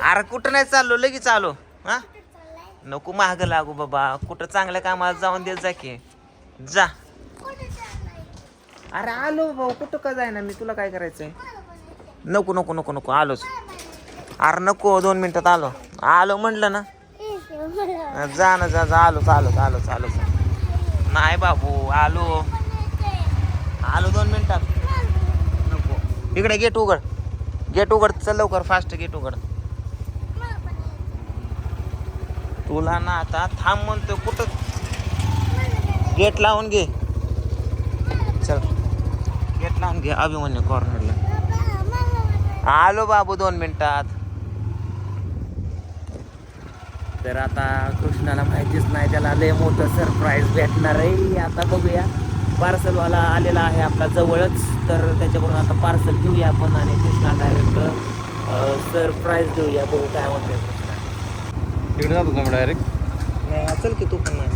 अरे कुठं नाही चाललो लगेच आलो. हा? नको महाग लागू बाबा. कुठं चांगल्या कामाला जाऊन देत जा की. जा. अरे आलो भाऊ कुठं का जाय ना मी? तुला काय करायचंय? नको नको नको नको आलोच. अरे नको दोन मिनिटात आलो. आलो म्हणलं ना. जा ना जा जा आलोच आलोच आलोच आलोच. नाही बाबू आलो. आलो दोन मिनिटात. नको. इकडे गेट उघड. गेट उघड चल लवकर फास्ट गेट उघड. तुला ना आता थांब म्हणतो कुठं? गेट लावून घे. चल. गेट लावून घे अभिमन्यू कॉर्नरला. आलो बाबू दोन मिनिटात. तर आता कृष्णाला माहितीच नाही त्याला लय मोठं सरप्राईज भेटणार आहे. आता बघूया. पार्सलवाला आलेला आहे आपला जवळच. तर त्याच्याकडून आता पार्सल घेऊया आपण आणि कृष्णा डायरेक्ट सरप्राईज देऊया. बघू काय म्हणते तिकडे जातो का डायरेक्ट नाही चल की तू पण नाही.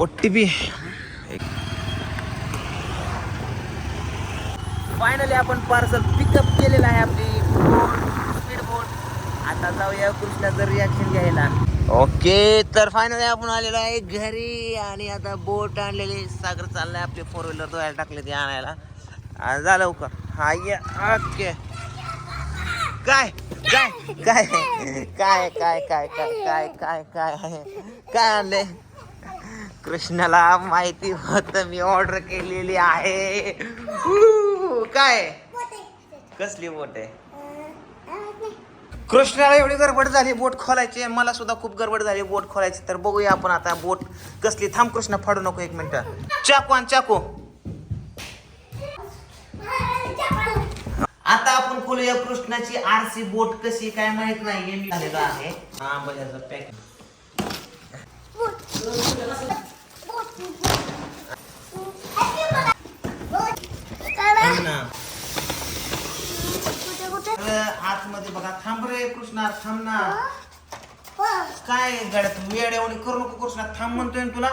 ओ टी पी फायनली आपण पार्सल पिकअप केलेलं आहे आपली स्पीड बोट आता जाऊया कृष्णाचं रिॲक्शन घ्यायला. ओके तर फायनली आपण आलेलो आहे घरी आणि आता बोट आणलेली सागर चाललाय आपले फोर व्हीलर धुवायला टाकले ते आणायला झालं लवकर हा ये ओके काय काय काय काय काय काय काय काय काय काय काय आणले कृष्णाला माहिती होत मी ऑर्डर केलेली आहे काय कसली बोट आहे कृष्णाला एवढी गडबड झाली बोट खोलायची. मला सुद्धा खूप गडबड झाली बोट खोलायची. तर बघूया आपण आता बोट कसली. थांब कृष्ण फाडू नको एक मिनिट. चाकू आण चाकू. आता आपण खोलूया कृष्णाची आरसी बोट कशी काय माहीत नाही. मी झालेलं आहे. हा पॅक. ना. आतमध्ये बघा थांब रे कृष्णा थांब ना. काय गाड्यात वेळ एवढी करू नको कृष्णा थांब म्हणतोय ना तुला.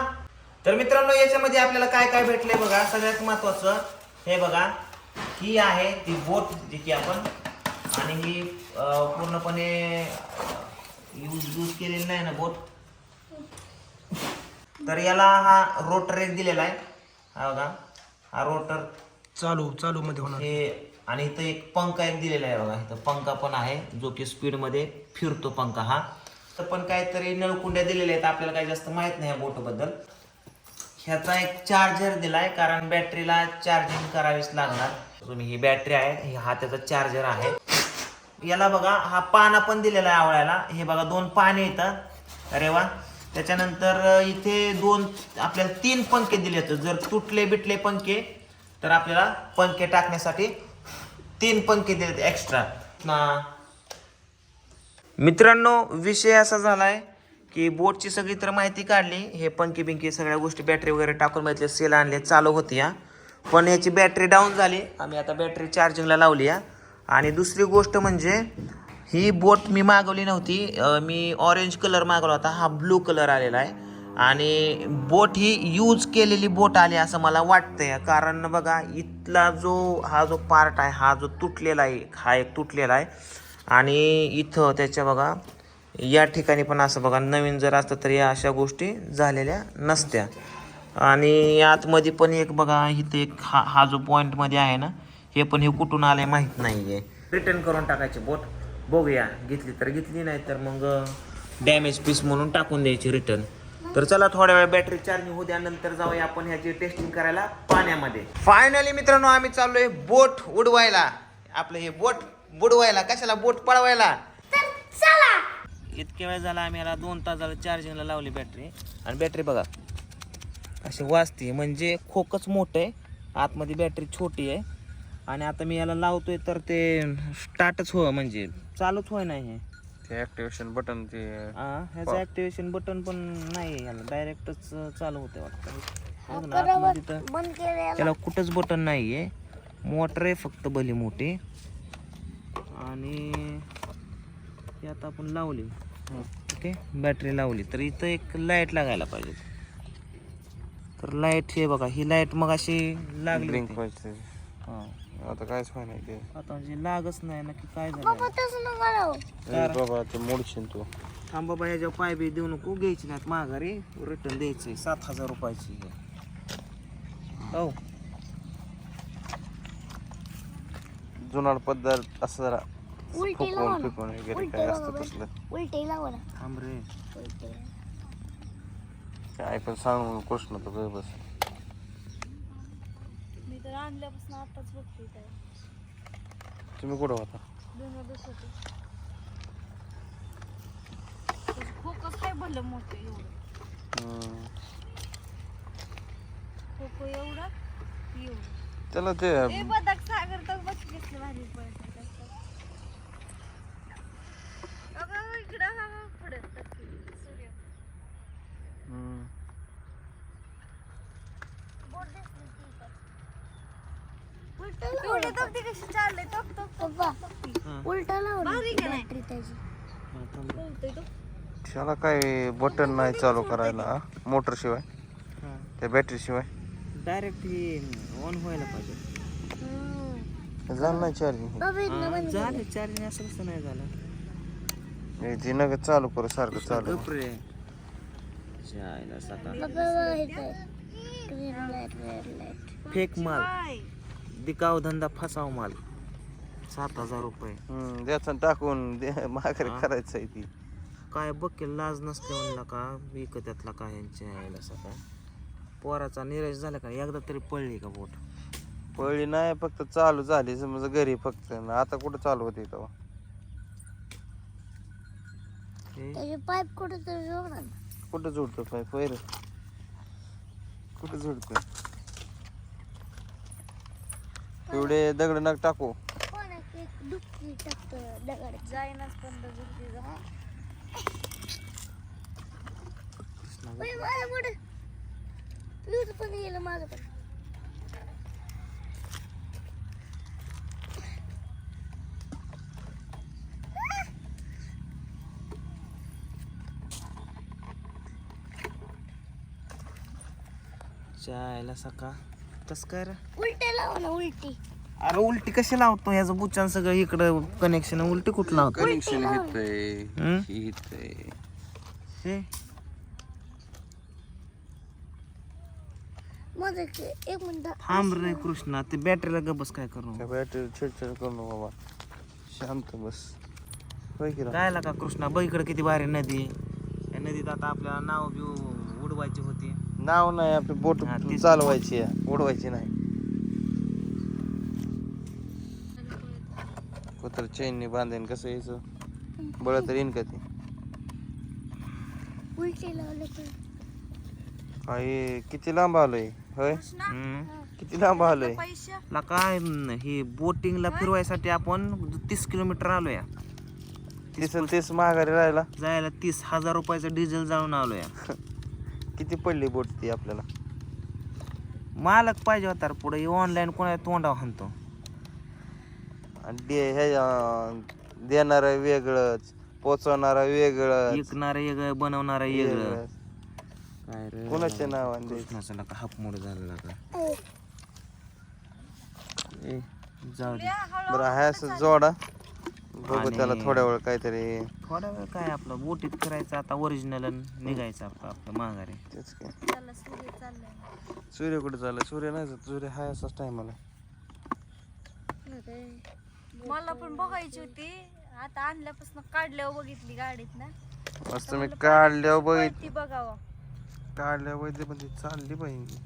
तर मित्रांनो याच्यामध्ये आपल्याला काय काय भेटलंय बघा सगळ्यात महत्वाचं. हे बघा ही आहे ती बोट जी की आपण आणि ही पूर्णपणे यूज यूज केलेली नाही ना बोट. तर याला हा रोटर एक दिलेला आहे. हा बघा हा रोटर चालू चालू मध्ये होणार. हे आणि इथं एक पंखा एक दिलेला आहे बघा. इथं पंखा पण आहे. जो की स्पीडमध्ये फिरतो पंखा हा. तर पण काहीतरी नळकुंड्या दिलेल्या आहेत. आपल्याला काही जास्त माहीत नाही या बोटबद्दल. ह्याचा एक चार्जर दिलाय कारण बॅटरीला चार्जिंग करावीच लागणार. तुम्ही ही बॅटरी आहे. हा त्याचा चार्जर आहे. याला बघा हा पाना पण दिलेला आहे आवळ्याला. हे बघा दोन पाने येतात अरे वा. त्याच्यानंतर इथे दोन आपल्याला तीन पंखे दिले आहेत जर तुटले बिटले पंखे तर आपल्याला पंखे टाकण्यासाठी तीन पंखे दिलेत एक्स्ट्रा ना. मित्रांनो विषय असा झालाय की बोटची सगळी तर माहिती काढली. हे पंखी बिंकी सगळ्या गोष्टी बॅटरी वगैरे टाकून बघितले सेल आणले चालू होती या पण ह्याची बॅटरी डाऊन झाली. आम्ही आता बॅटरी चार्जिंगला लावली या आणि दुसरी गोष्ट म्हणजे ही बोट मी मागवली नव्हती. मी ऑरेंज कलर मागवला होता. हा ब्लू कलर आलेला आहे. आणि बोट ही यूज केलेली बोट आली असं मला वाटतंय. कारण बघा इथला जो हा जो पार्ट आहे हा जो तुटलेला आहे हा एक तुटलेला आहे. आणि इथं त्याच्या बघा या ठिकाणी पण असं बघा नवीन जर असतं तर या अशा गोष्टी झालेल्या नसत्या. आणि आतमध्ये पण एक बघा इथे एक हा हा जो पॉईंटमध्ये आहे ना हे पण हे कुठून आलंय माहीत नाही आहे रिटर्न करून टाकायची बोट. बघूया घेतली तर घेतली नाही तर मग डॅमेज पीस म्हणून टाकून द्यायची रिटर्न तर चला थोड्या वेळ बॅटरी चार्जिंग होऊ द्या नंतर जाऊया आपण ह्याची टेस्टिंग करायला पाण्यामध्ये. फायनली मित्रांनो आम्ही चाललोय बोट उडवायला. आपलं हे बोट बुडवायला. कशाला बोट पळवायला? इतक्या वेळ झाला आम्ही याला दोन तास झालं चार्जिंगला लावली बॅटरी आणि बॅटरी बघा अशी वाजते म्हणजे खोकच मोठं आहे. आतमध्ये बॅटरी छोटी आहे. आणि आता मी याला लावतोय तर ते स्टार्टच हो म्हणजे चालूच होय नाही हे. ते ऍक्टिवेशन बटन ते हा, ह्याचं ऍक्टिवेशन बटन पण नाही आहे याला डायरेक्टच चालू होते वाटतं. आतमध्ये तर त्याला कुठंच बटन नाही आहे मोटर आहे फक्त भली मोठी. आणि ती आता आपण लावली. ओके बॅटरी लावली. तर इथं एक लाइट लागायला पाहिजे. तर लाइट हे बघा ही लाइट मग अशी लागली ब्लिंक होती. पाहिजे हा. आता कायच माहिती ते आता म्हणजे लागच नाही नक्की काय झालं ए, बाबा ते मोडशील तू. थांब बाबा ह्याच्या पाय बी देऊ नको घ्यायची नाहीत माघारी रिटर्न द्यायची. सात हजार रुपयाची. हो. जुनाड पद्धत असं जरा उलटी फुकवून लावा ना. फिकवून वगैरे उलटी काय लावा असतं बरं. तसलं. उलटी लावा ना. थांब रे. उलटी काय पण सांगू नको कृष्ण गं बस. आणल्यापासून आताच बघते काय तुम्ही कुठं होता? दोन दिवस होते. फोकस काय भरलं मोठं एवढं? हम्म. फोको एवढा? एवढं. त्याला ते ए बदक सागर तर बघ कसलं भारी अगं इकडं हा हा पुढं सूर्य हम्म. एवढी तगडी कशी चालले तक तक हा. उलटा लावला भारी का नाही? हा, थांब रे. बोलतोय तो. त्याला काय बटन नाही चालू करायला मोटर शिवाय? हा. त्या बॅटरी शिवाय? डायरेक्ट ऑन व्हायला पाहिजे. झालं नाही चार्जिंग हा, झालं चार्जिंग असं कसं नाही झालं. ती नग चालू करू सारखं चालू. रे. फेक माल. दिकाव धंदा फसाव माल. सात हजार रुपये. हम्म द्याचं टाकून दे- माघारी हा. करायचं आहे ती. काय बघ की लाज नसते म्हणला का? विकत्यातला का यांच्या यायला सकाळ पोराचा निराश झाला का? एकदा तरी पडली का बोट? पळली नाही फक्त चालू झाली. समजा घरी फक्त. आता कुठं चालू होते तेव्हा हे? त्याचे पाईप कुठे तरी जोडा कुठं जोडतो पाय कुठं जोडतो एवढे दगड नग टाकू. डुबकी टाकतो दगड. जाईनाच पण डुबकी माझं पण गेलं माझं पण. जायला सकाळ कस काय रे उलटे लावा ना उलटी. अरे उलटी कशी लावतो? याचं बुचान सगळं इकडं कनेक्शन उलटी कुठं लावतो? कनेक्शन हम्म? हितय हे? माझं एक एक मिनिट. थांब रे कृष्णा ते बॅटरीला गबस काय करू? बॅटरी चिडचिड करू नको बाबा. शांत बस. होय की राव? गायला का कृष्णा? बघ इकडे किती भारी नदी या नदीत आता आपल्याला नाव बिव उडवायची होती. नाव नाही आपली बोट हा, तीच. चालवायची आहे, उडवायची नाही. कुत्र चेननी बांधेन कसं यायचं बळ तर येईन का ते? उलटी लावलं किती लांब आलोय होय? हम्म. किती लांब आलोय? पैसे? ला काय हे बोटिंगला फिरवायसाठी आपण तीस किलोमीटर आलो या तीस तीस महागारी राहिला जायला तीस हजार रुपयाचं डिझेल जाळून आलो या किती पडली बोट ती आपल्याला? मालक पाहिजे होता पुढे. ऑनलाईन कोणाला तोंडावर हाणतो? आणि दे हे देणार वेगळंच पोचवणार वेगळंच. विकणार वेगळं बनवणार वेगळं. काय रे? कोणाच्या नावाने द्यायचं? कृष्णाचं नका हाप मोड झालेला का ए जाऊ दे. बरं आहे असं जोडा. बघू त्याला थोड्या वेळ काहीतरी थोडा वेळ काय आपलं बोटीत फिरायचं आता ओरिजिनल निघायचं आपलं आपलं माघारी. तेच काय त्याला सूर्य चाललाय सूर्य कुठे चाललाय? सूर्य नाही जात. सूर्य हाय असाच टायमाला. मला पण बघायची होती. आता आणल्यापासून काढल्यावर बघितली गाडीत ना. मस्त मी काढल्यावर बघित ती बघावं. काढल्यावर बघितली पण ती चालली पाहिजे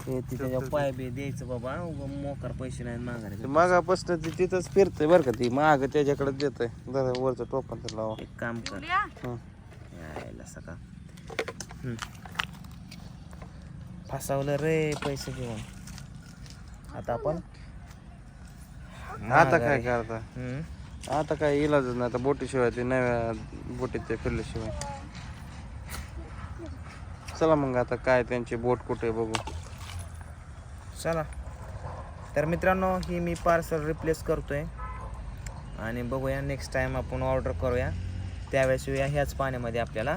ते ती त्याच्या पाय बी द्यायचं बाबा मोकार पैसे नाही माघारी मागापासून ती तिथंच फिरतंय बरं का ती माग त्याच्याकडे देतय. जरा वरचं टोपण तर लावा. एक काम कर. हं. यायला सका. हम्म. फसावलं रे पैसे घेऊन. आता आपण आता काय करता? हम्म. आता काय इलाजच नाही आता बोटीशिवाय ते नव्या बोटीत ते फिरल्याशिवाय. चला मग आता काय त्यांची बोट कुठे आहे बघू. चला. तर मित्रांनो ही मी पार्सल रिप्लेस करतोय. आणि बघूया नेक्स्ट टाइम आपण ऑर्डर करूया. त्यावेळेस या ह्याच पाण्यामध्ये आपल्याला.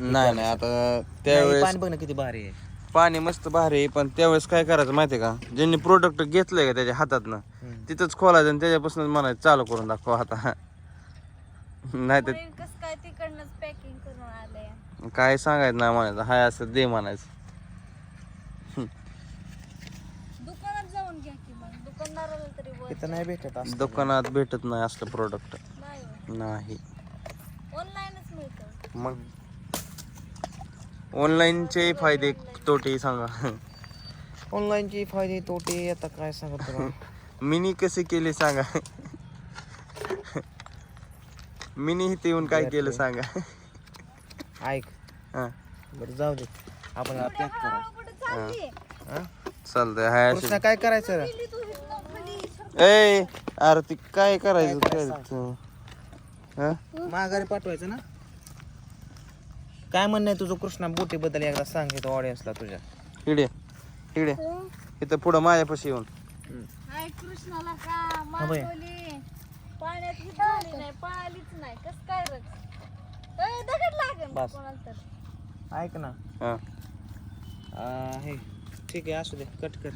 नाही नाही आता नाही, त्यावेळेस पाणी बघ ना किती भारी आहे. पाणी मस्त भारी आहे पण त्यावेळेस काय करायचं माहितीये का? ज्यांनी प्रोडक्ट घेतलंय का त्याच्या हातातनं हम्म. तिथंच खोलायचं आणि त्याच्यापासून म्हणायचं चालू करून दाखवा आता. नाही तर कसं काय तिकडनंच पॅकिंग करून आलंय. काय सांगायचं नाही म्हणायचं हाय असं दे म्हणायचं दुकानात जाऊन घ्या की मग दुकानदाराला तरी वर इथं नाही भेटत असं. दुकानात भेटत नाही असलं प्रोडक्ट नाही. होय. नाही. ऑनलाईनच मिळतं. मग ऑनलाईनचे फायदे तोटे सांगा. ऑनलाईनचे फायदे तोटे आता काय सांगत तुला मिनी कसे केले सांगा. मिनी इथे येऊन काय केलं सांगा. ऐक. हा. बरं जाऊ दे. आपण पॅक करा चालली हा? चालतंय. हाय कृष्णा असे काय करायचं? रे? ए अरे ती काय करायचं काय करायचं? हा? माघारी पाठवायचं ना? काय म्हणणं आहे तुझं कृष्णा बोटी बद्दल एकदा सांग तो ऑडियन्सला तुझ्या. इकडे इकडे इथं पुढं माझ्यापाशी येऊन. हाय कृष्णाला का? बाई. मागवली. पाण्यात ही झाली नाही पळालीच नाही. कस काय रग ए, दगड लागेल बस. कोणाला तर. ऐक ना. हा. आ, हे ठीक आहे असू दे कट कर.